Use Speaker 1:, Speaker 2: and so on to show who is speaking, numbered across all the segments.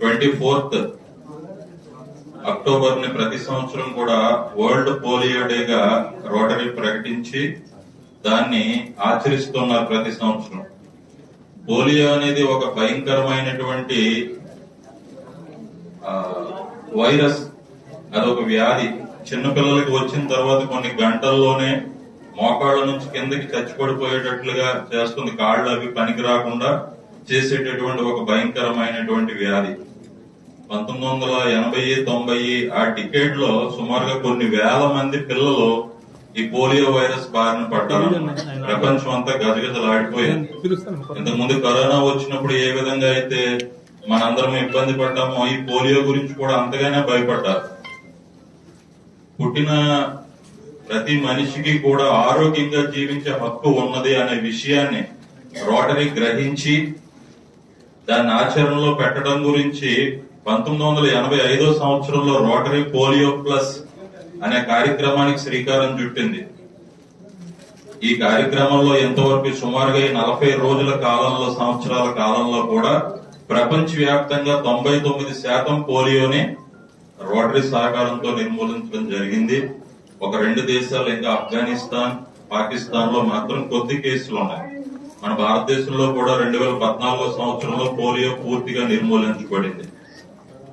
Speaker 1: Twenty fourth అక్టోబర్ని ప్రతి సంవత్సరం కూడా వరల్డ్ పోలియో డేగా రోటరీ ప్రకటించి దాన్ని ఆచరిస్తున్నారు ప్రతి సంవత్సరం. పోలియో అనేది ఒక భయంకరమైనటువంటి వైరస్ అదొక వ్యాధి. చిన్నపిల్లలకి వచ్చిన తర్వాత కొన్ని గంటల్లోనే మోకాళ్ళ నుంచి కిందకి చచ్చిపడిపోయేటట్లుగా చేస్తుంది. కాళ్ళు అవి పనికి రాకుండా చేసేటటువంటి ఒక భయంకరమైనటువంటి వ్యాధి. పంతొమ్మిది వందల ఎనభై తొంభై ఆ డికేడ్లో సుమారుగా కొన్ని వేల మంది పిల్లలు ఈ పోలియో వైరస్ బారిన పడ్డారు ప్రపంచం అంతా గజగజలాడిపోయింది. ఇంతకు ముందు కరోనా వచ్చినప్పుడు ఏ విధంగా అయితే మనందరం ఇబ్బంది పడ్డామో ఈ పోలియో గురించి కూడా అంతగానే భయపడ్డారు. పుట్టిన ప్రతి మనిషికి కూడా ఆరోగ్యంగా జీవించే హక్కు ఉన్నది అనే విషయాన్ని రోటరీ గ్రహించి దాన్ని ఆచరణలో పెట్టడం గురించి పంతొమ్మిది వందల ఎనభై ఐదో సంవత్సరంలో రోటరీ పోలియో ప్లస్ అనే కార్యక్రమానికి శ్రీకారం చుట్టింది. ఈ కార్యక్రమంలో ఎంతవరకు సుమారుగా ఈ నలభై రోజుల కాలంలో సంవత్సరాల కాలంలో కూడా ప్రపంచ వ్యాప్తంగా తొంభై తొమ్మిది శాతం పోలియోని రోటరీ సహకారంతో నిర్మూలించడం జరిగింది. ఒక రెండు దేశాలు ఇంకా ఆఫ్ఘనిస్తాన్ పాకిస్తాన్లో మాత్రం కొద్ది కేసులు ఉన్నాయి మన భారతదేశంలో కూడా రెండు వేల పద్నాలుగో సంవత్సరంలో పోలియో పూర్తిగా నిర్మూలించబడింది.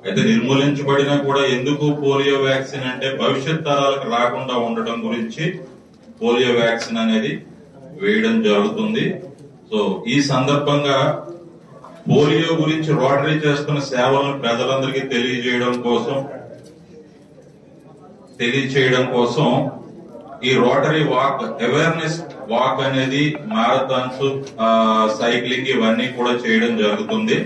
Speaker 1: అయితే నిర్మూలించబడినా కూడా ఎందుకు పోలియో వ్యాక్సిన్ అంటే భవిష్యత్ తరాలకు రాకుండా ఉండటం గురించి పోలియో వ్యాక్సిన్ అనేది వేయడం జరుగుతుంది. సో ఈ సందర్భంగా పోలియో గురించి రోటరీ చేస్తున్న సేవలను ప్రజలందరికీ తెలియజేయడం కోసం తెలియచేయడం కోసం ఈ రోటరీ వాక్ అవేర్నెస్ వాక్ అనేది మారథాన్స్ సైక్లింగ్ ఇవన్నీ కూడా చేయడం జరుగుతుంది.